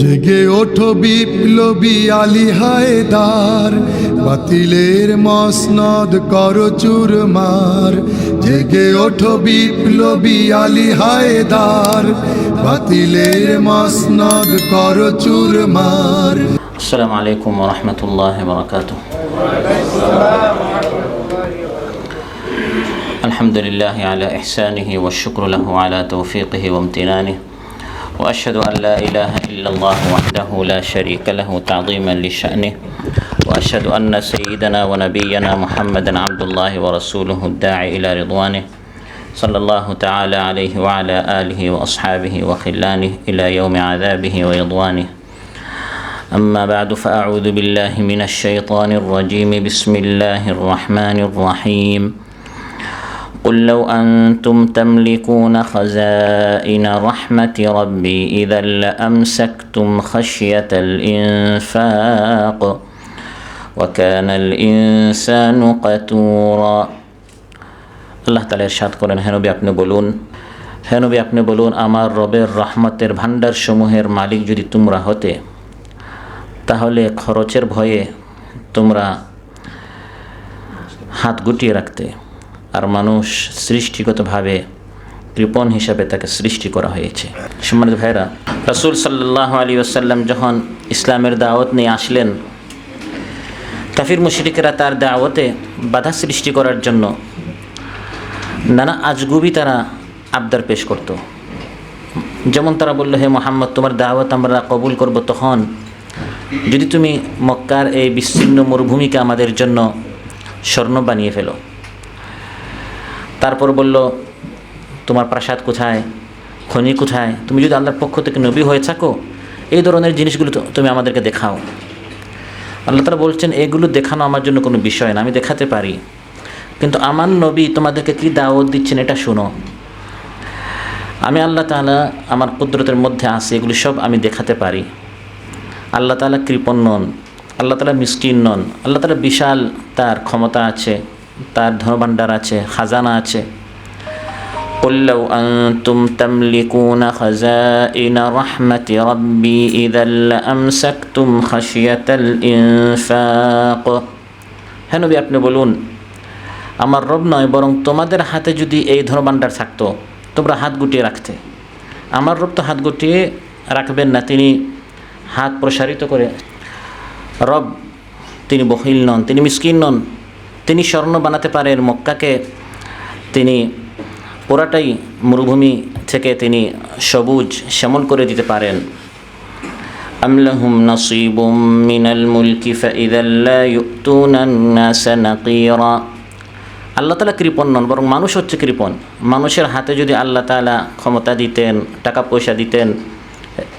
জেগে ওঠ বিপ্লবী আলী হায়দার। বাতিলের মসনদ করো চুরমার। জেগে ওঠ বিপ্লবী আলী হায়দার। বাতিলের মসনদ করো চুরমার। আসসালামু আলাইকুম ওয়া রাহমাতুল্লাহি ওয়া বারাকাতুহু। আলহামদুলিল্লাহি আলা ইহসানিহি ওয়া শুকরু লাহু আলা তাওফীকিহি ওয়া ইমতিনানিহি। وأشهد أن لا إله إلا الله وحده لا شريك له تعظيما لشأنه وأشهد أن سيدنا ونبينا محمدا عبد الله ورسوله الداعي إلى رضوانه صلى الله تعالى عليه وعلى آله وأصحابه وخلانه إلى يوم عذابه ورضوانه. أما بعد فأعوذ بالله من الشيطان الرجيم. بسم الله الرحمن الرحيم. قل لو أنتم تملكون خزائن رحمة ربي إذا لأمسكتم خشية الإنفاق وكان الإنسان قتورا আল্লাহ তালা ইরশাদ করেন হেনবি আপনি বলুন হেনবি আপনি বলুন আমার রবের রহমতের ভাণ্ডার সমূহের মালিক যদি তোমরা হতে তাহলে খরচের ভয়ে তোমরা হাত গুটিয়ে রাখতে আর মানুষ সৃষ্টিগতভাবে কৃপণ হিসাবে তাকে সৃষ্টি করা হয়েছে। সম্মানিত ভাইরা রসুল সাল্লাহ আলী আসাল্লাম যখন ইসলামের দাওয়াত নিয়ে আসলেন, কাফির মুশরিকেরা তার দাওয়াতে বাধা সৃষ্টি করার জন্য নানা আজগুবি তারা আবদার পেশ করত। যেমন তারা বলল, হে মোহাম্মদ, তোমার দাওয়াত আমরা কবুল করব তখন। যদি তুমি মক্কার এই বিস্তীর্ণ মরুভূমিকে আমাদের জন্য স্বর্ণ বানিয়ে ফেলো তারপর বলল, তোমার প্রাসাদ কোথায়? খনি কোথায়? তুমি যদি আল্লাহর পক্ষ থেকে নবী হয়ে থাকো, এই ধরনের জিনিসগুলো তুমি আমাদেরকে দেখাও। আল্লাহ তালা বলছেন, এগুলো দেখানো আমার জন্য কোনো বিষয় না, আমি দেখাতে পারি। কিন্তু আমার নবী তোমাদেরকে কী দাওয়াত দিচ্ছেন এটা শুনো। আমি আল্লাহ তালা আমার কুদরতের মধ্যে আছে, এগুলি সব আমি দেখাতে পারি। আল্লাহ তালা কৃপণ নন, আল্লাহ তালা মিষ্টিন নন, আল্লাহ তালা বিশাল তার ক্ষমতা আছে। তার ধনভাণ্ডার আছে খাজানা আছে قل لو أنتم تملكون خزائن رحمة ربي إذا لأمسكتم خشية الإنفاق হ্যাঁ নবী আপনি বলুন আমার রব নয় বরং তোমাদের হাতে যদি এই ধনভাণ্ডার থাকতো তোমরা হাত গুটিয়ে রাখতে আমার রব তো হাত গুটিয়ে রাখবেন না তিনি হাত প্রসারিত করে রব তিনি বহিল নন তিনি মিসকিন নন তিনি স্বর্ণ বানাতে পারেন মক্কাকে তিনি পুরাটাই মরুভূমি থেকে তিনি সবুজ শ্যামল করে দিতে পারেন أم لهم نصيب من الملك فإذا لا يؤتون الناس نقيرا আল্লাহ তালা কৃপণ নন বরং মানুষ হচ্ছে কৃপণ মানুষের হাতে যদি আল্লাহ তালা ক্ষমতা দিতেন টাকা পয়সা দিতেন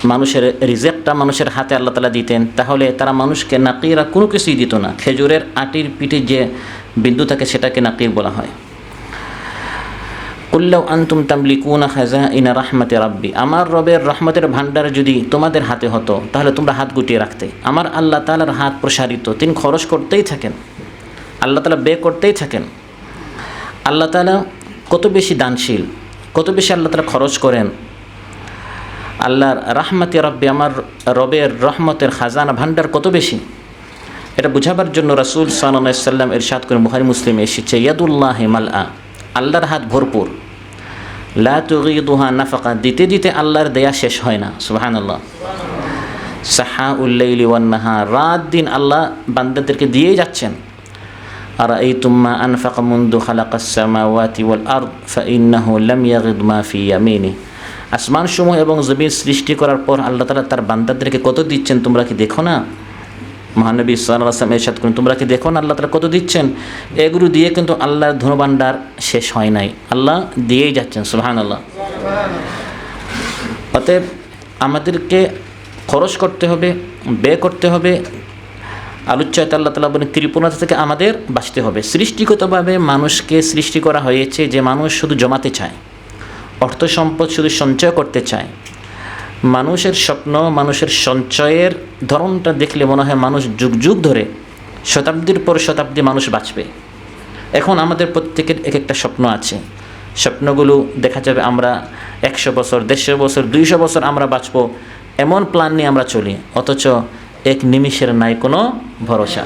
মানুষের রিজেক্টটা মানুষের হাতে আল্লাহ তালা দিতেন তাহলে তারা মানুষকে নাকিরা কোনো কিছুই দিত না খেজুরের আটির পিঠে যে বিন্দু থাকে সেটাকে নাকির বলা হয়। কুল্লাউ আন্তুম তামলিকুনা খাজা ইনা রাহমাতে রাব্বি। আমার রবের রহমতের ভাণ্ডার যদি তোমাদের হাতে হতো, তাহলে তোমরা হাত গুটিয়ে রাখতে। আমার আল্লাহ তালার হাত প্রসারিত। তিনি খরচ করতেই থাকেন। আল্লাহ তালা বে করতেই থাকেন। আল্লাহ তালা কত বেশি দানশীল, কত বেশি আল্লাহ তালা খরচ করেন। আল্লাহর রাহমাতে রব্বি, আমার রবের রহমতের খাজানা ভাণ্ডার কত বেশি? এটা বুঝাবার জন্য রাসুল সাল্লাম এরশাদ করে মুহারি মুসলিম এসেছে, ইয়াদুল্লাহ হেমাল আ আল্লাহর হাত ভরপুর। লা নাফাকা দিতে দিতে আল্লাহর দেয়া শেষ হয় না সুবাহান আল্লাহ সাহা উল্লাইলি রাত দিন আল্লাহ বান্দাদেরকে দিয়েই যাচ্ছেন। আর এই তুম্মা আনফাকা মুন্দু খালাকাসামাওয়াতি ওয়াল আর ফাইন্নাহু লাম মা এবং জমিন সৃষ্টি করার পর আল্লাহ তালা তার বান্দাদেরকে কত দিচ্ছেন তোমরা কি দেখো না? মহানবী আসলাম এরশাদ করুন তোমরা কি দেখো না আল্লাহ তালা কত দিচ্ছেন? এগুলো দিয়ে কিন্তু আল্লাহর ধনভাণ্ডার শেষ হয় নাই। আল্লাহ দিয়েই যাচ্ছেন সুহান আল্লাহ অতএব আমাদেরকে খরচ করতে হবে, ব্যয় করতে হবে। আলোচ্যায়ত আল্লাহ তালা বলেন কৃপণতা থেকে আমাদের বাঁচতে হবে। সৃষ্টিগতভাবে মানুষকে সৃষ্টি করা হয়েছে যে মানুষ শুধু জমাতে চায়, অর্থ সম্পদ শুধু সঞ্চয় করতে চায়। মানুষের স্বপ্ন, মানুষের সঞ্চয়ের ধরনটা দেখলে মনে হয় মানুষ যুগ যুগ ধরে শতাব্দীর পর শতাব্দী মানুষ বাঁচবে। এখন আমাদের প্রত্যেকের এক একটা স্বপ্ন আছে। স্বপ্নগুলো দেখা যাবে আমরা একশো বছর, দেড়শো বছর, দুইশো বছর আমরা বাঁচবো, এমন প্ল্যান নিয়ে আমরা চলি। অথচ এক নিমিষের নাই কোনো ভরসা।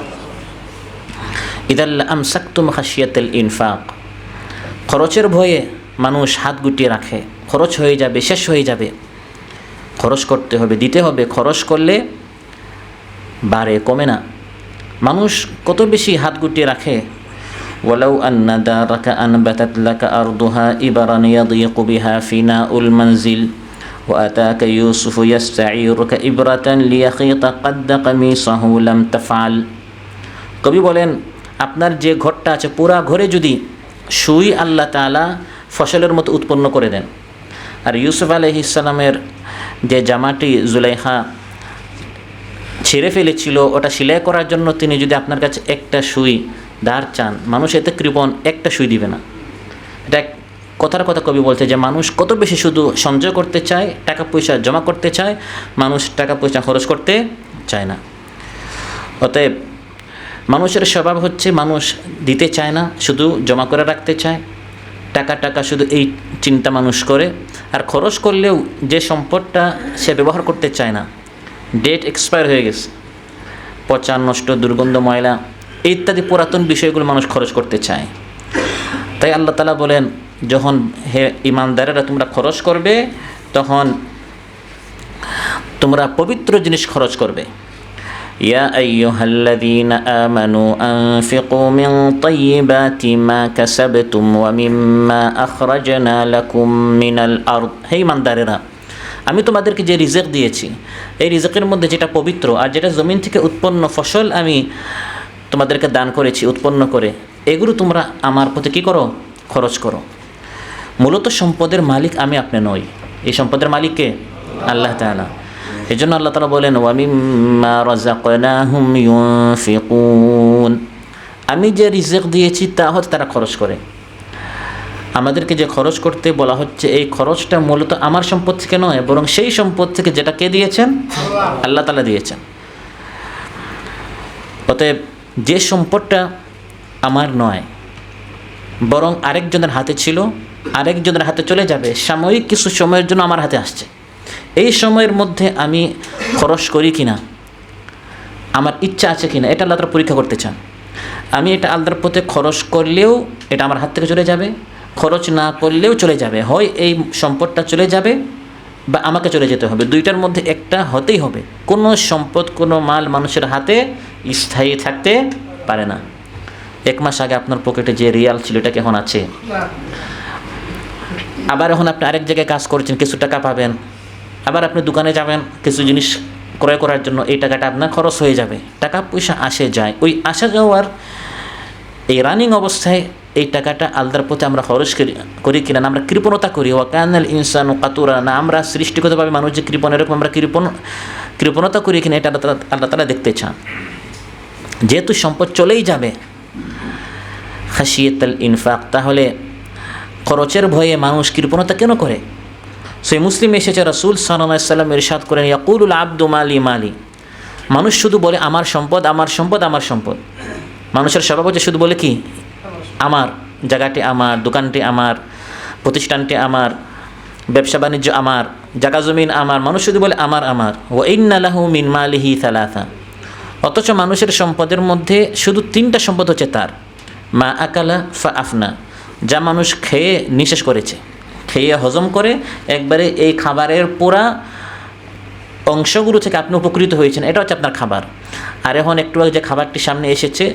ইদাল্লা আমসাক্তুম খাসিয়াতেল ইনফাক। খরচের ভয়ে মানুষ হাত গুটিয়ে রাখে। খরচ হয়ে যাবে, শেষ হয়ে যাবে। খরচ করতে হবে দিতে হবে খরচ করলে বাড়ে কমে না মানুষ কত বেশি হাত গুটিয়ে রাখে ولو أن دارك أنبتت لك أرضها إبرا يضيق بها فناء المنزل وأتاك يوسف يستعيرك إبرة ليخيط قد قميصه لم تفعل কবি বলেন আপনার যে ঘরটা আছে পুরা ঘরে যদি সুই আল্লাহ তাআলা ফসলের মতো উৎপন্ন করে দেন আর ইউসুফ আলহ ইসলামের যে জামাটি জুলাইহা ছিঁড়ে ফেলেছিল, ওটা সেলাই করার জন্য তিনি যদি আপনার কাছে একটা সুই ধার চান, মানুষ এতে কৃপণ, একটা সুই দিবে না। এটা কথার কথা কবি বলছে যে, মানুষ কত বেশি শুধু সঞ্চয় করতে চায় টাকা পয়সা জমা করতে চায়, মানুষ টাকা পয়সা খরচ করতে চায় না। অতএব মানুষের স্বভাব হচ্ছে মানুষ দিতে চায় না, শুধু জমা করে রাখতে চায়। টাকা টাকা শুধু এই চিন্তা মানুষ করে। আর খরচ করলেও যে সম্পদটা সে ব্যবহার করতে চায় না। ডেট এক্সপায়ার হয়ে গেছে। পচা নষ্ট, দুর্গন্ধ, ময়লা ইত্যাদি পুরাতন বিষয়গুলো মানুষ খরচ করতে চায়। তাই আল্লাহ তালা বলেন, যখন হে ইমানদারেরা তোমরা খরচ করবে, তখন তোমরা পবিত্র জিনিস খরচ করবে। يا أيها الذين آمنوا أنفقوا من طيبات ما كسبتم ومما أخرجنا لكم من الأرض হে ইমানদারেরা আমি তোমাদেরকে যে রিজেক দিয়েছি এই রিজেকের মধ্যে যেটা পবিত্র আর যেটা জমিন থেকে উৎপন্ন ফসল আমি তোমাদেরকে দান করেছি উৎপন্ন করে এগুলো তোমরা আমার প্রতি কী করো খরচ করো মূলত সম্পদের মালিক আমি আপনি নই এই সম্পদের মালিক কে আল্লাহ তাআলা এই জন্য আল্লাহ তালা বলেন, ওয়ামিম্মা রাজাকনাহুম ইউনফিকুন। আমি যে রিজেক দিয়েছি, তা হচ্ছে তারা খরচ করে। আমাদেরকে যে খরচ করতে বলা হচ্ছে, এই খরচটা মূলত আমার সম্পদ থেকে নয়, বরং সেই সম্পদ থেকে যেটা কে দিয়েছেন? আল্লাহ তালা দিয়েছেন। অতএব যে সম্পদটা আমার নয়, বরং আরেকজনের হাতে ছিল, আরেকজনের হাতে চলে যাবে, সাময়িক কিছু সময়ের জন্য আমার হাতে আসছে। এই সময়ের মধ্যে আমি খরচ করি কি না আমার ইচ্ছা আছে কিনা? এটা আল্লাহ পরীক্ষা করতে চান। আমি এটা আল্লাহর পথে খরচ করলেও এটা আমার হাত থেকে চলে যাবে। খরচ না করলেও চলে যাবে। হয় এই সম্পদটা চলে যাবে বা আমাকে চলে যেতে হবে। দুইটার মধ্যে একটা হতেই হবে। কোনো সম্পদ কোনো মাল মানুষের হাতে স্থায়ী থাকতে পারে না। এক মাস আগে আপনার পকেটে যে রিয়াল ছিল এটা কেমন আছে? আবার এখন আপনি আরেক জায়গায় কাজ করছেন কিছু টাকা পাবেন। আবার আপনি দোকানে যাবেন, কিছু জিনিস ক্রয় করার জন্য, এই টাকাটা আপনার খরচ হয়ে যাবে। টাকা পয়সা আসে যায়। ওই আসা যাওয়ার এই রানিং অবস্থায় এই টাকাটা আলদার পথে আমরা খরচ করি করি কিনা আমরা কৃপণতা করি। ও কানাল ইনসান ও কাতুরা না, আমরা সৃষ্টিগতভাবে মানুষ যে কৃপণ, এরকম আমরা কৃপণ, কৃপণতা করি কিনা, এটা আল্লাহ আল্লাহ তালা দেখতে চান। যেহেতু সম্পদ চলেই যাবে খাসিয়তাল ইনফাক, তাহলে খরচের ভয়ে মানুষ কৃপণতা কেন করে? সেই মুসলিম এসেছে, রাসুল সাল্লাম ইরশাদ করেন, ইয়াকুলুল আব্দু মালি মালি। মানুষ শুধু বলে, আমার সম্পদ আমার সম্পদ আমার সম্পদ। মানুষের হচ্ছে, শুধু বলে কি? আমার। জায়গাটি আমার, দোকানটি আমার, প্রতিষ্ঠানটি আমার, ব্যবসা বাণিজ্য আমার জাগা জমিন আমার। মানুষ শুধু বলে, আমার আমার। ও ইন্নালাহু মিন মালিহি সালাথা অথচ মানুষের সম্পদের মধ্যে শুধু তিনটা সম্পদ হচ্ছে তার। মা আকালা ফা আফনা, যা মানুষ খেয়ে নিঃশেষ করেছে। খেয়ে হজম করে একবারে এই খাবারের পুরা অংশগুলো থেকে আপনি উপকৃত হয়েছেন। এটা হচ্ছে আপনার খাবার। আর এখন একটু যে খাবারটি সামনে এসেছে,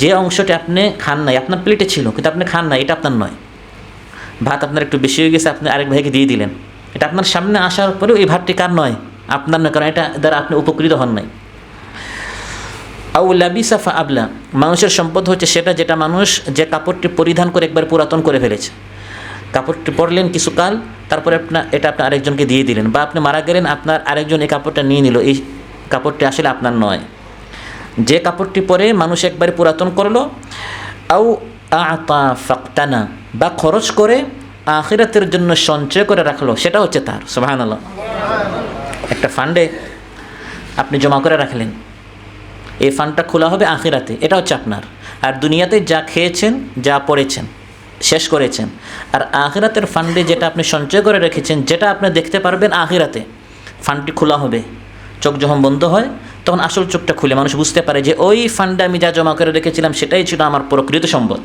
যে অংশটি আপনি খান নাই, আপনার প্লেটে ছিল, কিন্তু আপনি খান নাই, এটা আপনার নয়। ভাত আপনার একটু বেশি হয়ে গেছে, আপনি আরেক ভাইকে দিয়ে দিলেন। এটা আপনার সামনে আসার পরেও এই ভাতটি কার নয়? আপনার নয়, কারণ এটা দ্বারা আপনি উপকৃত হন নাই। আউ লাবিসাফা আবলা মানুষের সম্পদ হচ্ছে সেটা যেটা মানুষ যে কাপড়টি পরিধান করে একবার পুরাতন করে ফেলেছে। কাপড়টি পরলেন কিছুকাল, তারপরে আপনার এটা আপনি আরেকজনকে দিয়ে দিলেন। বা আপনি মারা গেলেন, আপনার আরেকজন এই কাপড়টা নিয়ে নিল। এই কাপড়টি আসলে আপনার নয়। যে কাপড়টি পরে মানুষ একবারে পুরাতন করল আউ আতা ফাক্তানা, বা খরচ করে আখিরাতের জন্য সঞ্চয় করে রাখল, সেটা হচ্ছে তার। সুবাহান একটা ফান্ডে আপনি জমা করে রাখলেন। এই ফান্ডটা খোলা হবে আখিরাতে, এটা হচ্ছে আপনার। আর দুনিয়াতে যা খেয়েছেন, যা পড়েছেন। শেষ করেছেন। আর আখিরাতের ফান্ডে যেটা আপনি সঞ্চয় করে রেখেছেন, যেটা আপনি দেখতে পারবেন আখিরাতে, ফান্ডটি খোলা হবে। চোখ যখন বন্ধ হয়, তখন আসল চোখটা খুলে। মানুষ বুঝতে পারে যে ওই ফান্ডে আমি যা জমা করে রেখেছিলাম, সেটাই ছিল আমার প্রকৃত সম্পদ।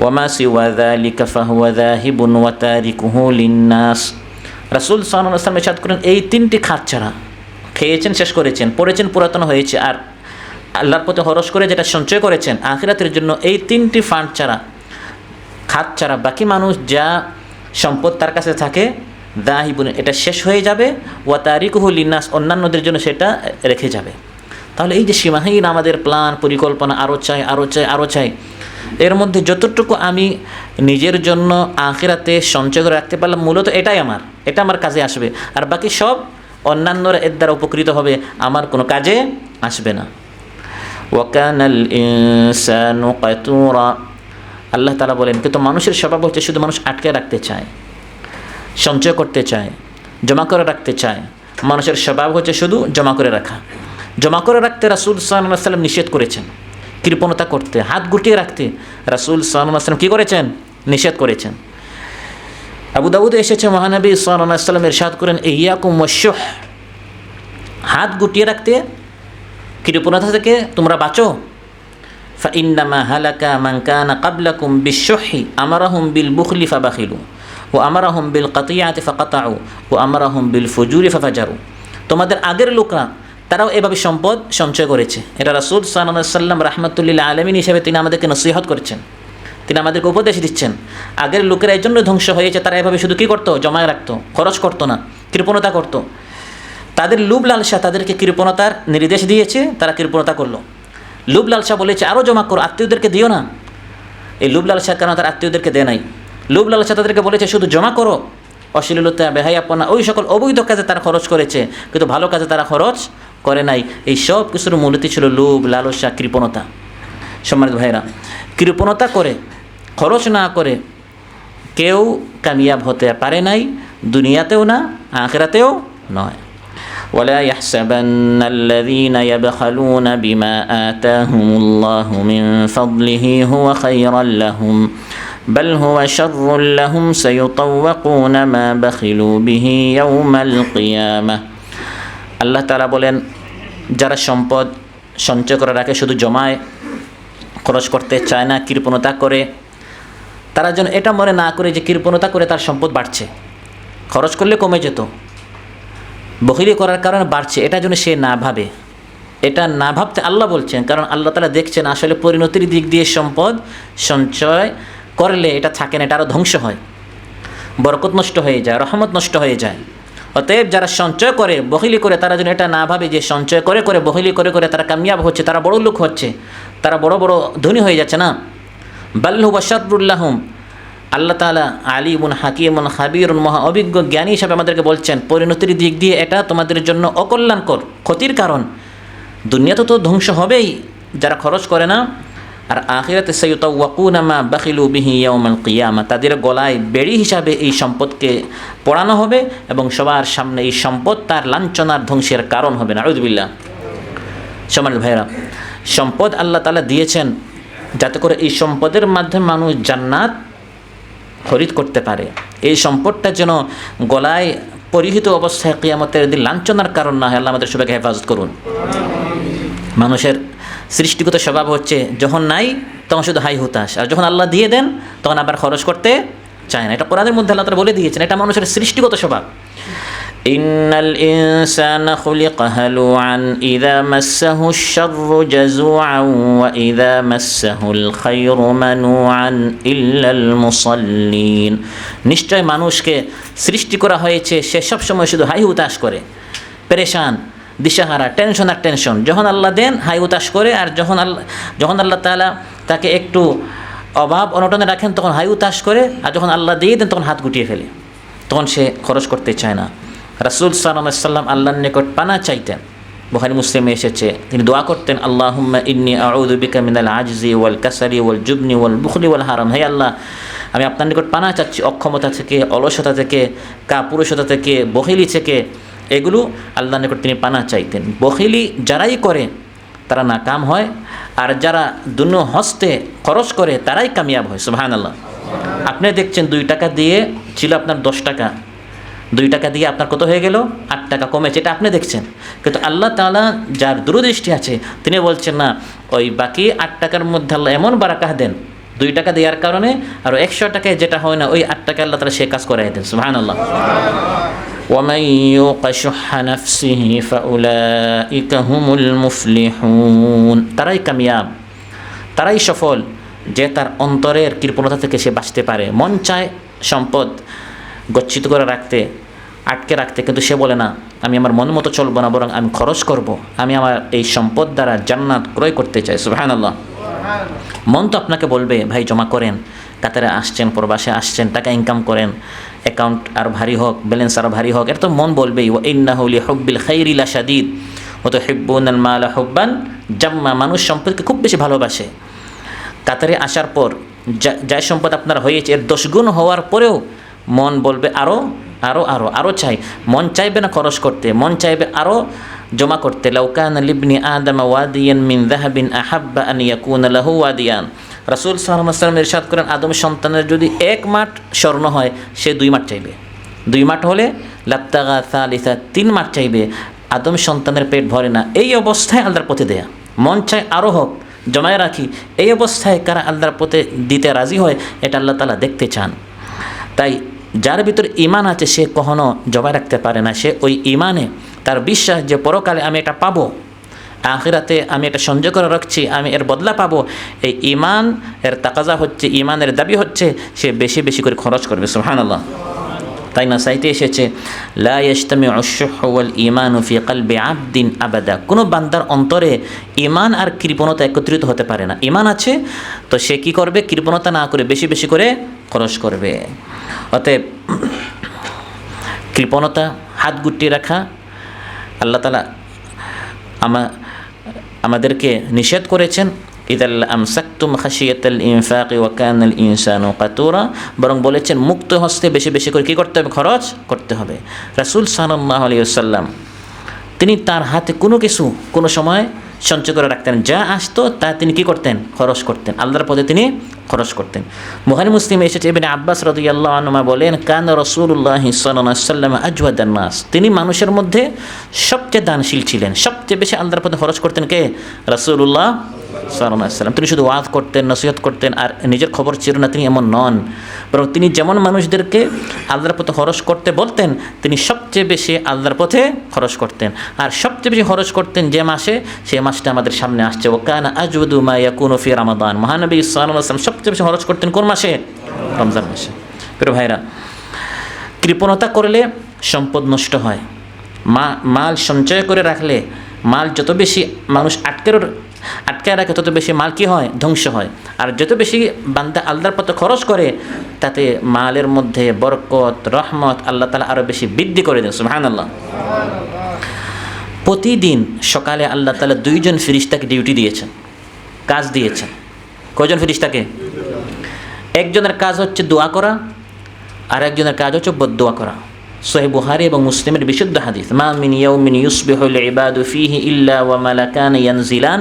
ওয়ামা সিওয়া যালিকা ফাহুয়া যাহিবুন ওয়া তারিকুহু লিন্নাস। রাসূল আলাইহি ওয়াসাল্লাম করেন, এই তিনটি খাত ছাড়া খেয়েছেন, শেষ করেছেন, পড়েছেন, পুরাতন হয়েছে। আর আল্লাহর প্রতি হরস করে যেটা সঞ্চয় করেছেন, আখিরাতের জন্য এই তিনটি ফান্ড ছাড়া খাত ছাড়া বাকি মানুষ যা সম্পদ তার কাছে থাকে দাহিবুন এটা শেষ হয়ে যাবে, ওয়া তারিকুহু লিন্নাস, অন্যান্যদের জন্য সেটা রেখে যাবে। তাহলে এই যে সীমাহীন আমাদের প্ল্যান, পরিকল্পনা আরও চাই আরও চাই আরও চাই, এর মধ্যে যতটুকু আমি নিজের জন্য আখিরাতে সঞ্চয় করে রাখতে পারলাম, মূলত এটাই আমার, এটা আমার কাজে আসবে। আর বাকি সব অন্যান্যরা এর দ্বারা উপকৃত হবে, আমার কোনো কাজে আসবে না। ওয়াকানাল ইনসানু কাতুরা আল্লাহ তালা বলেন, কিন্তু মানুষের স্বভাব হচ্ছে শুধু মানুষ আটকে রাখতে চায়, সঞ্চয় করতে চায়, জমা করে রাখতে চায়। মানুষের স্বভাব হচ্ছে শুধু জমা করে রাখা। জমা করে রাখতে রাসুল সাল্লাম নিষেধ করেছেন। কৃপণতা করতে, হাত গুটিয়ে রাখতে রাসুল সাল্লাম কী করেছেন? নিষেধ করেছেন। আবু দাউদে এসেছে, মহানবী সাল্লাম এরশাদ করেন, ইয়াকুম ওয়াশুহ হাত গুটিয়ে রাখতে, কৃপণতা থেকে তোমরা বাঁচো। فإنما هلك من كان قبلكم بالشح أمرهم بالبخل فبخلوا وأمرهم بالقطيعة فقطعوا وأمرهم بالفجور ففجروا তোমাদের আগের লোকরা তারাও এভাবে সম্পদ সঞ্চয় করেছে এটা রাসুল সাল্লাম রাহমাতুল্লিল্লাহ আলমিন হিসেবে তিনি আমাদেরকে নসিহত করছেন তিনি আমাদেরকে উপদেশ দিচ্ছেন আগের লোকেরা এই জন্য ধ্বংস হয়েছে তারা এভাবে শুধু কী করতো জমায় রাখতো খরচ করতো না কৃপণতা করতো তাদের লুব লালসা তাদেরকে কৃপণতার নির্দেশ দিয়েছে তারা কৃপণতা করলো লুব লালসা বলেছে আরও জমা করো, আত্মীয়দেরকে দিও না। এই লুব লালসার কারণে তার আত্মীয়দেরকে দেয় নাই? লুব লালসা তাদেরকে বলেছে, শুধু জমা করো। অশ্লীলতা বেহাইয়াপনা ওই সকল অবৈধ কাজে তারা খরচ করেছে, কিন্তু ভালো কাজে তারা খরচ করে নাই। এই সব কিছুর মূলতি ছিল লোভ লালসা কৃপণতা। সম্মানিত ভাইরা কৃপণতা করে, খরচ না করে কেউ কামিয়াব হতে পারে নাই, দুনিয়াতেও না, আখেরাতেও নয়। ولا يحسبن الذين يبخلون بما آتاهم الله من فضله هو خيرا لهم بل هو شر لهم سيطوقون ما بخلوا به يوم القيامة আল্লাহ তালা বলেন যারা সম্পদ সঞ্চয় করে রাখে শুধু জমায় খরচ করতে চায় না কৃপণতা করে তারা যেন এটা মনে না করে যে কৃপণতা করে তার সম্পদ বাড়ছে খরচ করলে কমে যেত বহিরি করার কারণে বাড়ছে এটা যেন সে না ভাবে। এটা না ভাবতে আল্লাহ বলছেন, কারণ আল্লাহ তালা দেখছেন আসলে পরিণতির দিক দিয়ে সম্পদ সঞ্চয় করলে এটা থাকে না, এটা আরও ধ্বংস হয়। বরকত নষ্ট হয়ে যায়, রহমত নষ্ট হয়ে যায়। অতএব যারা সঞ্চয় করে বহিলি করে, তারা যেন এটা না ভাবে যে সঞ্চয় করে করে বহিলি করে করে তারা কামিয়াব হচ্ছে, তারা বড় লোক হচ্ছে, তারা বড় বড় ধনী হয়ে যাচ্ছে না। বাল্লু বাসাদুল্লাহম আল্লাহ তালা আলিমুন, হাকিমুন হাবিরুন মহা অভিজ্ঞ জ্ঞানী হিসাবে আমাদেরকে বলছেন, পরিণতির দিক দিয়ে এটা তোমাদের জন্য অকল্যাণকর, ক্ষতির কারণ। দুনিয়াতে তো ধ্বংস হবেই, যারা খরচ করে না। আর আখিরাতে সৈয়তা ওয়াকুনামা বাকিলু বিহি ইয়াউমাল কিয়ামা, তাদের গলায় বেড়ি হিসাবে এই সম্পদকে পড়ানো হবে এবং সবার সামনে এই সম্পদ তার লাঞ্ছনার ধ্বংসের কারণ হবে। না আউদুবিল্লাহ সমানিত ভাইরা সম্পদ আল্লাহ তালা দিয়েছেন যাতে করে এই সম্পদের মাধ্যমে মানুষ জান্নাত খরিদ করতে পারে। এই সম্পদটা যেন গলায় পরিহিত অবস্থায় কিয়ামতের দিন লাঞ্ছনার কারণ না হয়, আল্লাহ আমাদের সবাইকে হেফাজত করুন। মানুষের সৃষ্টিগত স্বভাব হচ্ছে, যখন নাই, তখন শুধু হাই হুতাশ। আর যখন আল্লাহ দিয়ে দেন, তখন আবার খরচ করতে চায় না। এটা কোরআনের মধ্যে আল্লাহ বলে দিয়েছেন, এটা মানুষের সৃষ্টিগত স্বভাব। إن الإنسان خلق هلوعا إذا مسه الشر جزوعا وإذا مسه الخير منوعا إلا المصلين নিশ্চয় মানুষকে সৃষ্টি করা হয়েছে সে সব সময় শুধু হাই হুতাশ করে পেরেশান দিশাহারা টেনশন আর টেনশন যখন আল্লাহ দেন হাই উতাস করে আর যখন আল্লাহ যখন আল্লাহ তালা তাকে একটু অভাব অনটনে রাখেন তখন হাই উতাস করে আর যখন আল্লাহ দিয়ে দেন তখন হাত গুটিয়ে ফেলে তখন সে খরচ করতে চায় না রাসুল সাল্লাম আল্লাহর নিকট পানা চাইতেন। বুখারি, মুসলিমে এসেছে, তিনি দোয়া করতেন, আল্লাহুম্মা ইন্নি আউদুবিকা মিনাল আজজি ওয়াল কাসারি ওয়াল জুবনি ওয়াল বুখলি ওয়াল হারাম। হে আল্লাহ, আমি আপনার নিকট পানা চাচ্ছি, অক্ষমতা থেকে, অলসতা থেকে, কাপুরুষতা থেকে বহিলি থেকে, এগুলো আল্লাহ নিকট তিনি পানা চাইতেন। বখিলি যারাই করে, তারা নাকাম হয়, আর যারা দুনো হস্তে খরচ করে, তারাই কামিয়াব হয় সুবাহান আল্লাহ আপনি দেখছেন দুই টাকা দিয়ে ছিল আপনার দশ টাকা দুই টাকা দিয়ে আপনার কত হয়ে গেল আট টাকা কমেছে এটা আপনি দেখছেন কিন্তু আল্লাহ তাআলা যার দূরদৃষ্টি আছে তিনি বলছেন না ওই বাকি আট টাকার মধ্যে আল্লাহ এমন বারাকাহ দেন দুই টাকা দেওয়ার কারণে আর একশো টাকায় যেটা হয় না ওই আট টাকা আল্লাহ তালা সে কাজ করাই দেন সুহান আল্লাহ ومن يوق شح نفسه فأولئك هم المفلحون তারাই কামিয়াব তারাই সফল যে তার অন্তরের কৃপণতা থেকে সে বাঁচতে পারে মন চায় সম্পদ গচ্ছিত করে রাখতে, আটকে রাখতে। কিন্তু সে বলে, না, আমি আমার মন মতো চলবো না, বরং আমি খরচ করব। আমি আমার এই সম্পদ দ্বারা জান্নাত ক্রয় করতে চাই। সুহান আল্লাহ মন তো আপনাকে বলবে, ভাই, জমা করেন। কাতারে আসছেন, প্রবাসে আসছেন, টাকা ইনকাম করেন। অ্যাকাউন্ট আর ভারী হোক ব্যালেন্স আর ভারী হোক এটা তো মন বলবেই। ও ইন্না হলি হব্বিল খাইরিলা শাদিদ ও তো হিব্বুন। মালা হব্বান জাম্মা মানুষ সম্পদকে খুব বেশি ভালোবাসে। কাতারে আসার পর যা সম্পদ আপনার হয়েছে, এর দশগুণ হওয়ার পরেও মন বলবে আরও আরও আরও আরও চাই। মন চাইবে না খরচ করতে, মন চাইবে আরও জমা করতে। লাউকান লিবনি আদম ওয়াদিয়ান মিন দাহাবিন আহাব্বা আন ইয়াকুন লাহু ওয়াদিয়ান। রাসূল ওয়াসাল্লাম ইরশাদ করেন, আদম সন্তানের যদি এক মাঠ স্বর্ণ হয়, সে দুই মাঠ চাইবে। দুই মাঠ হলে লাপ্তাগা সালিসা, তিন মাঠ চাইবে। আদম সন্তানের পেট ভরে না। এই অবস্থায় আল্লাহর পথে দেয়া। মন চায় আরও হোক, জমায় রাখি। এই অবস্থায় কারা আল্লাহর পথে দিতে রাজি হয়, এটা আল্লাহ তালা দেখতে চান। তাই যার ভিতর ইমান আছে, সে কখনো জমায় রাখতে পারে না। সে ওই ইমানে তার বিশ্বাস যে পরকালে আমি এটা পাবো, আখিরাতে আমি এটা সঞ্চয় করে রাখছি, আমি এর বদলা পাবো। এই ইমান এর তাকাজা হচ্ছে ইমানের দাবি হচ্ছে, সে বেশি বেশি করে খরচ করবে। সুহানাল্লাহ তাই না সাইতে এসেছে, লা ইস্তামি ওয়াল ইমান ফি কলবি আবদিন আবাদা। কোনো বান্দার অন্তরে ইমান আর কৃপণতা একত্রিত হতে পারে না। ইমান আছে, তো সে কি করবে? কৃপণতা না করে বেশি বেশি করে খরচ করবে। অতএব কৃপণতা হাত গুটিয়ে রাখা, আল্লাহ তালা আমা, আমাদেরকে নিষেধ করেছেন, ইদাল আমসাক্তুম খাসিয়াতাল ইনফাকি ওয়াকানাল ইনসানু কাতুরা বরং বলেছেন, মুক্ত হস্তে বেশি বেশি করে কী করতে হবে? খরচ করতে হবে। রাসূল সাল্লাল্লাহু আলাইহি ওয়াসাল্লাম, তিনি তার হাতে কোনো কিছু কোনো সময় সঞ্চয় করে রাখতেন। যা আসতো, তা তিনি কি করতেন? খরচ করতেন। আল্লাহর পদে তিনি খরচ করতেন। বুহারি মুসলিম এসেছে। ইবনে আব্বাস রাদিয়াল্লাহু বলেন, কান আলাইহি ওয়াসাল্লাম আজওয়াদান তিনি মানুষের মধ্যে সবচেয়ে দানশীল ছিলেন। সবচেয়ে বেশি আল্লাহর পদে খরচ করতেন কে? রাসূলুল্লাহ সাল্লাম তিনি শুধু ওয়াজ করতেন, নসিহত করতেন, আর নিজের খবর ছিল না তিনি এমন নন। বরং তিনি যেমন মানুষদেরকে আল্লাহর পথে খরচ করতে বলতেন, তিনি সবচেয়ে বেশি আল্লাহর পথে খরচ করতেন। আর সবচেয়ে বেশি খরচ করতেন যে মাসে, সেই মাসটা আমাদের সামনে আসছে। ও কান আজবুদু মা ইয়াকুনু ফি রামাদান। মহানবী ওয়াসাল্লাম সবচেয়ে বেশি খরচ করতেন কোন মাসে? রমজান মাসে। প্রিয় ভাইরা কৃপণতা করলে সম্পদ নষ্ট হয়। মা, মাল সঞ্চয় করে রাখলে মাল যত বেশি মানুষ আটকে আটকায় রাখে, তত বেশি মাল কী হয়? ধ্বংস হয়। আর যত বেশি বান্দা আল্লাহর পথে খরচ করে, তাতে মালের মধ্যে বরকত, রহমত আল্লাহ তালা আরও বেশি বৃদ্ধি করে দেন সুহান আল্লাহ প্রতিদিন সকালে আল্লাহ তালা দুইজন ফিরিস্তাকে ডিউটি দিয়েছেন, কাজ দিয়েছেন। কয়জন ফিরিস্তাকে একজনের কাজ হচ্ছে দোয়া করা আর একজনের কাজ হচ্ছে বদোয়া করা। সোহেব বুহারি এবং মুসলিমের বিশুদ্ধ হাদিস, মা মিন ইয়াউমিন ইউসবিহুল ইবাদু ফীহি ইল্লা ওয়া মালাকান ইয়ানজিলান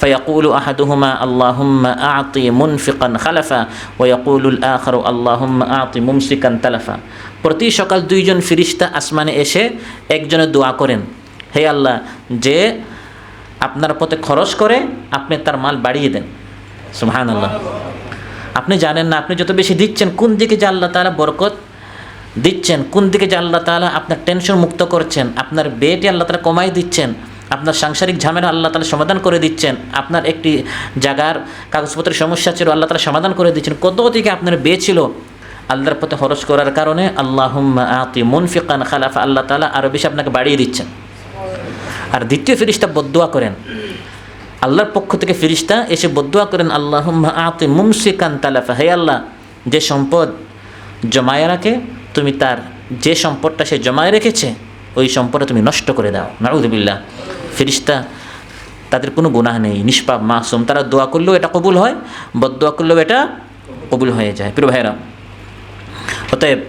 ফায়াকুলু আহাদুহুমা, আল্লাহুম্মা আ'তি মুনফিকান খালাফা ওয়া ইয়াকুলু আল আখারু আল্লাহুম্মা আ'তি মুমসিকান তালাফা প্রতি সকাল দুইজন ফিরিস্তা আসমানে এসে একজনের দোয়া করেন, হে আল্লাহ, যে আপনার পথে খরচ করে, আপনি তার মাল বাড়িয়ে দেন সুবহান আল্লাহ আপনি জানেন না, আপনি যত বেশি দিচ্ছেন, কোন দিকে যে আল্লাহ তারা বরকত দিচ্ছেন, কোন দিকে যে আল্লাহ তালা আপনার টেনশন মুক্ত করছেন, আপনার বেটে আল্লাহ তালা কমাই দিচ্ছেন, আপনার সাংসারিক ঝামেলা আল্লাহ তালা সমাধান করে দিচ্ছেন, আপনার একটি জায়গার কাগজপত্রের সমস্যা ছিল আল্লাহ তালা সমাধান করে দিচ্ছেন, কত দিকে আপনার বে ছিল? আল্লাহর পথে খরচ করার কারণে আল্লাহ আতি মুনফিকান খালাফা, আল্লাহ তালা আরও বেশি আপনাকে বাড়িয়ে দিচ্ছেন। আর দ্বিতীয় ফিরিস্তা বদুয়া করেন। আল্লাহর পক্ষ থেকে ফিরিস্তা এসে বদুয়া করেন আল্লাহ আতি মুমসিকান তালাফা, হে আল্লাহ, যে সম্পদ জমায় রাখে তুমি তার যে সম্পদটা সে জমায় রেখেছে, ওই সম্পদটা তুমি নষ্ট করে দাও। নাউদুবিল্লাহ ফিরিস্তা তাদের কোনো গুনাহ নেই, নিষ্পাপ, মাসুম। তারা দোয়া করলেও এটা কবুল হয় বদোয়া করলেও এটা কবুল হয়ে যায়। প্রিয় ভাইরা অতএব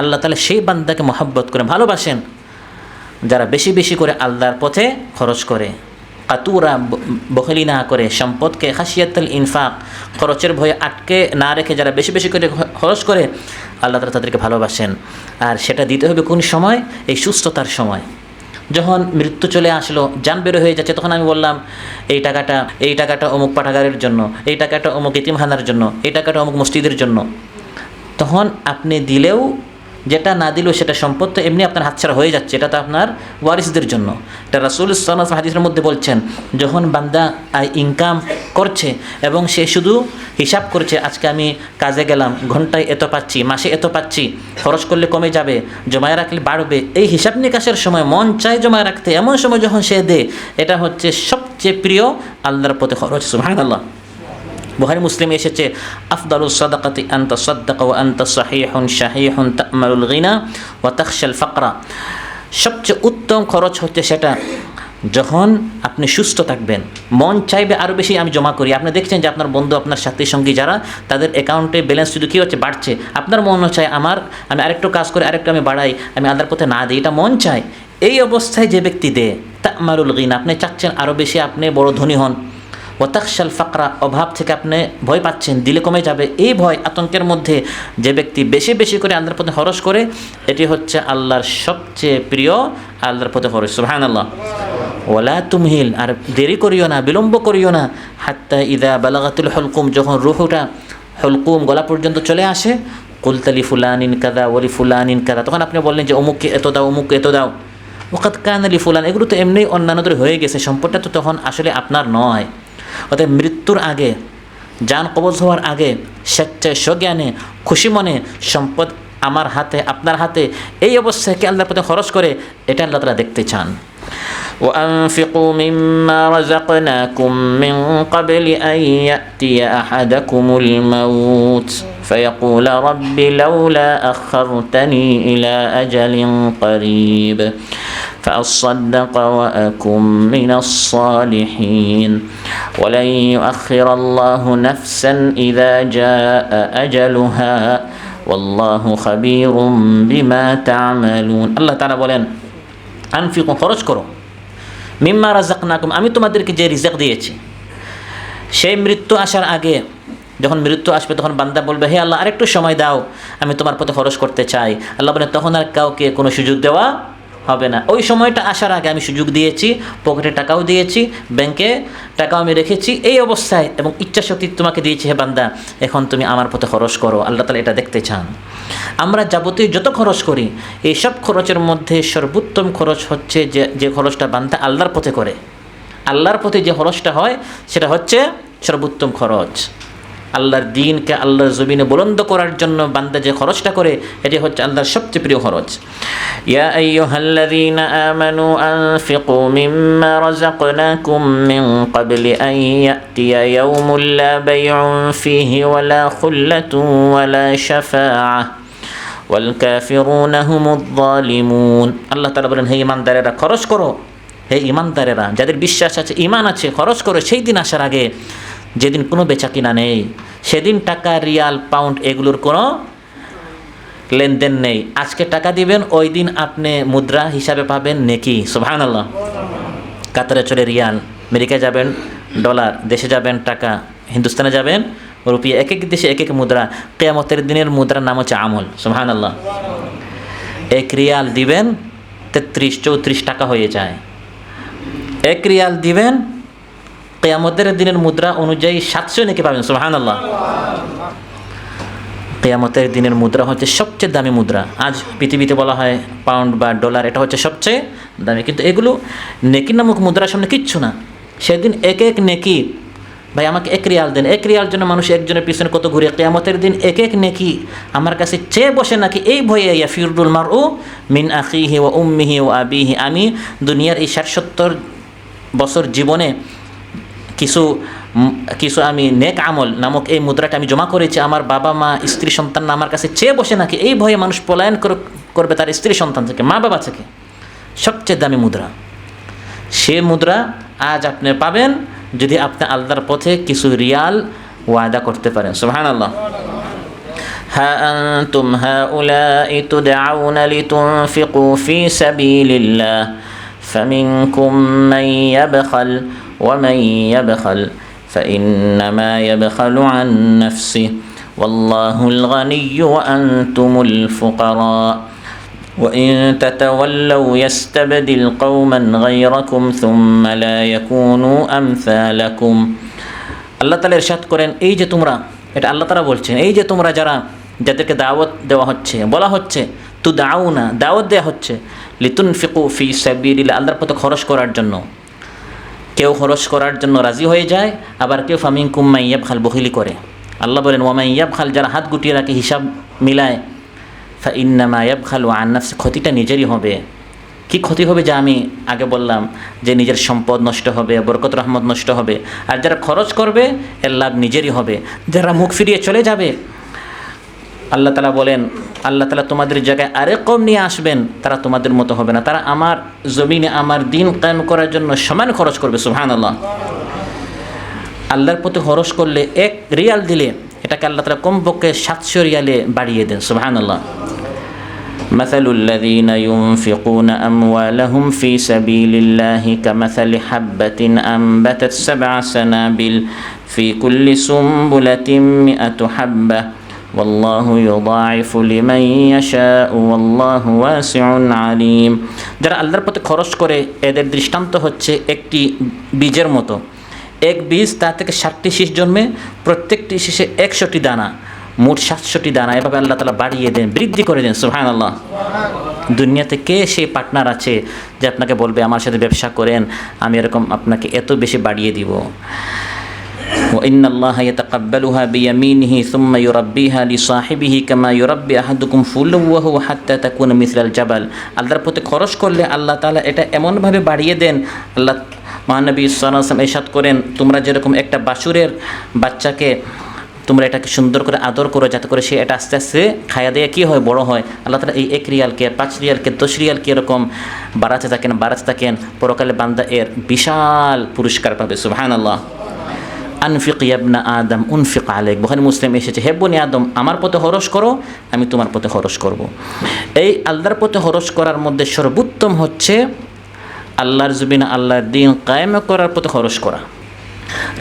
আল্লাহ তালা সেই বান্দাকে মহাব্বত করে ভালোবাসেন, যারা বেশি বেশি করে আল্লাহর পথে খরচ করে। কাতুরা ব- বখলি না করে, সম্পদকে খাসিয়াতুল ইনফাক, খরচের ভয়ে আটকে না রেখে যারা বেশি বেশি করে খরচ করে, আল্লাহ তালা তাদেরকে ভালোবাসেন। আর সেটা দিতে হবে কোন সময়? এই সুস্থতার সময়। যখন মৃত্যু চলে আসলো, যান বের হয়ে যাচ্ছে, তখন আমি বললাম, এই টাকাটা এই টাকাটা অমুক পাঠাগারের জন্য, এই টাকাটা অমুক ইতিমহানার জন্য, এই টাকাটা অমুক মসজিদের জন্য। তখন আপনি দিলেও যেটা না দিলেও সেটা সম্পদ, তো এমনি আপনার হাতছাড়া হয়ে যাচ্ছে। এটা তো আপনার ওয়ারিসদের জন্য। এটা রাসুল ইসলাম হাদিসের মধ্যে বলছেন, যখন বান্দা ইনকাম করছে এবং সে শুধু হিসাব করছে, আজকে আমি কাজে গেলাম, ঘন্টায় এত পাচ্ছি, মাসে এত পাচ্ছি, খরচ করলে কমে যাবে, জমায় রাখলে বাড়বে, এই হিসাব নিকাশের সময় মন চায় জমায় রাখতে। এমন সময় যখন সে দেয় এটা হচ্ছে সবচেয়ে প্রিয় আল্লাহর প্রতি খরচ। সুহান আল্লাহ বুহারি মুসলিম এসেছে, আফদালুস সাদাকাতি আন্তা সাদ্দাকা ও আন্তা সাহিহুন শাহিহুন তামারুল গিনা ও তাকশাল ফাকরা। সবচেয়ে উত্তম খরচ হচ্ছে সেটা যখন আপনি সুস্থ থাকবেন। মন চাইবে আরও বেশি, আমি জমা করি। আপনি দেখছেন যে আপনার বন্ধু, আপনার সাথী সঙ্গী যারা, তাদের অ্যাকাউন্টে ব্যালেন্স শুধু কী হচ্ছে বাড়ছে, আপনার মন চায় আমার, আমি আরেকটু কাজ করে, আরেকটু আমি বাড়াই, আমি আদার পথে না দিই, এটা মন চায়। এই অবস্থায় যে ব্যক্তি দেয় তামারুল গিনা, আপনি চাচ্ছেন আরও বেশি, আপনি বড় ধনী হন। ওয়াতাকশাল ফাকরা, অভাব থেকে আপনি ভয় পাচ্ছেন, দিলে কমে যাবে। এই ভয় আতঙ্কের মধ্যে যে ব্যক্তি বেশি বেশি করে আল্লাহর পথে খরচ করে, এটি হচ্ছে আল্লাহর সবচেয়ে প্রিয় আল্লাহর পথে খরচ। সুহান আল্লাহ ওলা তুমহিল, আর দেরি করিও না, বিলম্ব করিও না। হাত্তা ইদা বালাগাতুল হলকুম, যখন রুহুটা, হলকুম গলা পর্যন্ত চলে আসে কুলতালি ফুলানিন কাদা ওলি ফুলানিন কাদা, তখন আপনি বললেন যে, অমুককে এত দাও, অমুককে এত দাও। ওকাত কান আলী ফুলান, এগুলো তো এমনি অন্যান্যদের হয়ে গেছে, সম্পদটা তো তখন আসলে আপনার নয়। অতএব মৃত্যুর আগে যান কবজ হওয়ার আগে, স্বেচ্ছায় স্বজ্ঞানে, খুশি মনে সম্পদ আমার হাতে, আপনার হাতে, এই অবস্থায় কে আল্লাহর পথে খরচ করে, এটা আল্লাহ তারা দেখতে চান। وأنفقوا مما رزقناكم من قبل أن يأتي أحدكم الموت فيقول رب لولا أخرتني إلى أجل قريب فأصدق وأكن من الصالحين ولن يؤخر الله نفسا إذا جاء أجلها والله خبير بما تعملون الله تعالى বলেন আনফিকুম খরচ করো মিম্মা রাজাকনাকুম, আমি তোমাদেরকে যে রিজাক দিয়েছি, সেই মৃত্যু আসার আগে, যখন মৃত্যু আসবে, তখন বান্দা বলবে, হে আল্লাহ, আরেকটু সময় দাও, আমি তোমার পথে খরচ করতে চাই। আল্লাহ বলে, তখন আর কাউকে কোনো সুযোগ দেওয়া হবে না। ওই সময়টা আসার আগে আমি সুযোগ দিয়েছি, পকেটে টাকাও দিয়েছি, ব্যাংকে টাকাও আমি রেখেছি। এই অবস্থায় এবং ইচ্ছা শক্তি তোমাকে দিয়েছি, হে বান্দা, এখন তুমি আমার পথে খরচ করো। আল্লাহ তালা এটা দেখতে চান। আমরা যাবতীয় যত খরচ করি, এইসব খরচের মধ্যে সর্বোত্তম খরচ হচ্ছে যে যে খরচটা বান্দা আল্লাহর পথে করে। আল্লাহর পথে যে খরচটা হয়, সেটা হচ্ছে সর্বোত্তম খরচ। আল্লাহর দিনকে আল্লাহর জমিনে বুলন্দ করার জন্য বান্দা যে খরচটা করে এটি হচ্ছে আল্লাহর সবচেয়ে প্রিয় খরচ ইয়া আইয়ুহাল্লাযীনা আমানু আনফিকু মিম্মা রাযাকনাকুম মিন ক্বাবলি আন ইয়াতিয়া ইয়াউমুন লা বাইউন ফীহি ওয়ালা খুল্লাতুন ওয়ালা শাফাআহ والكافرون هم الظالمون আল্লাহ তাআলা বলেন হে ইমানদারেরা খরচ করো হে ইমানদারেরা যাদের বিশ্বাস আছে ইমান আছে খরচ করো সেই দিন আসার আগে যেদিন কোনো বেচা কিনা নেই, সেদিন টাকা, রিয়াল, পাউন্ড এগুলোর কোনো লেনদেন নেই। আজকে টাকা দিবেন, ওই দিন আপনি মুদ্রা হিসাবে পাবেন নেকি। আল্লাহ কাতারে চলে রিয়াল আমেরিকা যাবেন, ডলার, দেশে যাবেন, টাকা, হিন্দুস্তানে যাবেন রুপিয়া এক এক দেশে এক এক মুদ্রা। কেয়ামতের দিনের মুদ্রার নাম হচ্ছে আমল। সুবহান আল্লাহ এক রিয়াল দিবেন, তেত্রিশ, চৌত্রিশ টাকা হয়ে যায়। এক রিয়াল দিবেন কেয়ামতের দিনের মুদ্রা অনুযায়ী সাতশো নাকি পাবেন সুহান আল্লাহ কেয়ামতের দিনের মুদ্রা হচ্ছে সবচেয়ে দামি মুদ্রা। আজ পৃথিবীতে বলা হয় পাউন্ড বা ডলার, এটা হচ্ছে সবচেয়ে দামি। কিন্তু এগুলো নেকি নামক মুদ্রার সামনে কিচ্ছু না। সেদিন এক এক নেকি, ভাই আমাকে এক রিয়াল দেন, এক রিয়াল জন্য মানুষ একজনের পিছনে কত ঘুরে, কেয়ামতের দিন এক এক নেকি আমার কাছে চেয়ে বসে নাকি এই ভয়ে, ইয়া ফিরদুল মার ও মিন আখিহি ও উম্মিহি ও আবিহি। আমি দুনিয়ার এই ষাট সত্তর বছর জীবনে কিছু উম, কিছু আমি নেক আমল নামক এই মুদ্রাটা আমি জমা করেছি আমার বাবা মা স্ত্রী সন্তান আমার কাছে চেয়ে বসে নাকি এই ভয়ে মানুষ পলায়ন কর- করবে তার স্ত্রী সন্তান থেকে মা বাবা থেকে সবচেয়ে দামি মুদ্রা সে মুদ্রা আজ আপনি পাবেন যদি আপনি আল্লাহর পথে কিছু রিয়াল ওয়াদা করতে পারেন সুহান আল্লাহ ها أنتم هؤلاء تدعون لتنفقوا في سبيل الله فمنكم من يبخل ومن يبخل فإنما يبخل عن نفسه والله الغني وأنتم الفقراء وإن تتولوا يستبدل قوما غيركم ثم لا يكونوا أمثالكم আল্লাহ তালা ইরশাদ করেন এই যে তোমরা এটা আল্লাহ তালা বলছেন এই যে তোমরা যারা যাদেরকে দাওয়াত দেওয়া হচ্ছে বলা হচ্ছে তু দাও না দাওয়াত দেওয়া হচ্ছে লিতুন ফিকু ফি সাবিরিল আল্লাহর পথে খরচ করার জন্য কেউ খরচ করার জন্য রাজি হয়ে যায়, আবার কেউ ফামিং কুম্মা ইয়াব খাল বহিলি করে। আল্লাহ বলেন ওয়ামা ইয়াব খাল যারা হাত গুটিয়ে রাখে, হিসাব মিলায় ফা ইন্নামা ইয়াব খাল ও আন্নাফসে ক্ষতিটা নিজেরই হবে। কি ক্ষতি হবে যা আমি আগে বললাম, যে নিজের সম্পদ নষ্ট হবে, বরকত, রহমত নষ্ট হবে। আর যারা খরচ করবে, এর লাভ নিজেরই হবে। যারা মুখ ফিরিয়ে চলে যাবে আল্লাহ তালা বলেন আল্লাহ তালা তোমাদের জায়গায় আরেক কম নিয়ে আসবেন তারা তোমাদের মতো হবে না তারা আমার জমিনে আমার দিন কায়েম করার জন্য সমান খরচ করবে সুহান আল্লাহ আল্লাহর প্রতি খরচ করলে এক রিয়াল দিলে এটাকে আল্লাহ তালা কমপক্ষে সাতশো রিয়ালে বাড়িয়ে দেন সুহান আল্লাহ مثل الذين ينفقون أموالهم في سبيل الله كمثل حبة أنبتت سبع سنابل في كل سنبلة مئة حبة والله يضاعف لمن يشاء والله واسع عليم যারা আল্লাহর পথে খরচ করে এদের দৃষ্টান্ত হচ্ছে একটি বীজের মতো এক বীজ তা থেকে ষাটটি শীষ জন্মে প্রত্যেকটি শীষে একশোটি দানা মোট সাতশোটি দানা এভাবে আল্লাহ তালা বাড়িয়ে দেন বৃদ্ধি করে দেন সুহান আল্লাহ দুনিয়াতে কে সেই পার্টনার আছে যে আপনাকে বলবে আমার সাথে ব্যবসা করেন আমি এরকম আপনাকে এত বেশি বাড়িয়ে দিব وإن الله يتقبلها بيمينه ثم يربيها لصاحبه كما يربي أحدكم فلوه حتى تكون مثل الجبل আল্লাহর প্রতি খরচ করলে আল্লাহ তাআলা এটা এমনভাবে বাড়িয়ে দেন আল্লাহ মহানবী সাল্লাম এরশাদ করেন তোমরা যেরকম একটা বাছুরের বাচ্চাকে তোমরা এটাকে সুন্দর করে আদর করো যাতে করে সে এটা আস্তে আস্তে খাইয়া দিয়ে কী হয় বড় হয় আল্লাহ তালা এই এক রিয়ালকে পাঁচ রিয়ালকে দশ রিয়ালকে এরকম বাড়াতে থাকেন বাড়াতে থাকেন পরকালে বান্দা এর বিশাল পুরস্কার পাবে সুবহান আল্লাহ আনফিক ইয়াবনা আদম, উনফিক আলেক বহানি মুসলিম এসেছে, হে বনি আদম, আমার পথে হরস করো, আমি তোমার পথে হরস করব। এই আল্লাহর পথে হরস করার মধ্যে সর্বোত্তম হচ্ছে আল্লাহর জুবিনা, আল্লাহর দিন কায়েম করার পথে হরস করা।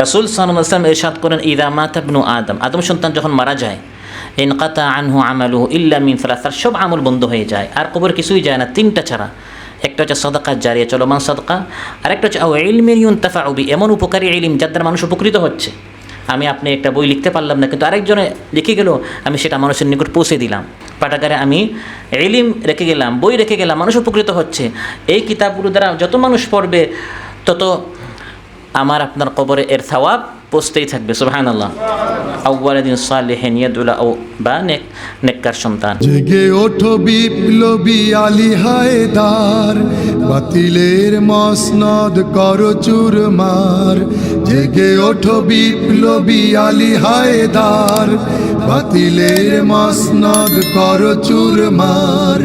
রাসুল সাল্লাম এরশাদ করেন, ইদা মাতাবনু আদম। আদম সন্তান যখন মারা যায়, ইনকাতা আনহু আমালু ইল্লা মিন সালাসার সব আমল বন্ধ হয়ে যায়, আর কবর কিছুই যায় না, তিনটা ছাড়া। একটা হচ্ছে সদকা জারিয়া চলমান সদকা। আরেকটা হচ্ছে, আও ইলমের ইউনতাফা উবি এমন উপকারী ইলিম যার দ্বারা মানুষ উপকৃত হচ্ছে। আমি আপনি একটা বই লিখতে পারলাম না, কিন্তু আরেকজনে লিখে গেল, আমি সেটা মানুষের নিকট পৌঁছে দিলাম। পাঠাগারে আমি এলিম রেখে গেলাম, বই রেখে গেলাম, মানুষ উপকৃত হচ্ছে। এই কিতাবগুলো দ্বারা যত মানুষ পড়বে, তত আমার আপনার কবরে এর সওয়াব পৌঁছতেই থাকবে সুবহান আল্লাহ আউ্বালিন সালেহেন ইয়াদুল্লাহ ও বা নেক নেককার সন্তান। জেগে ওঠো বিপ্লবী আলী হায়দার, বাতিলের মসনদ করো চুরমার। জেগে ওঠো বিপ্লবী আলী হায়দার, বাতিলের মসনদ করো চুরমার।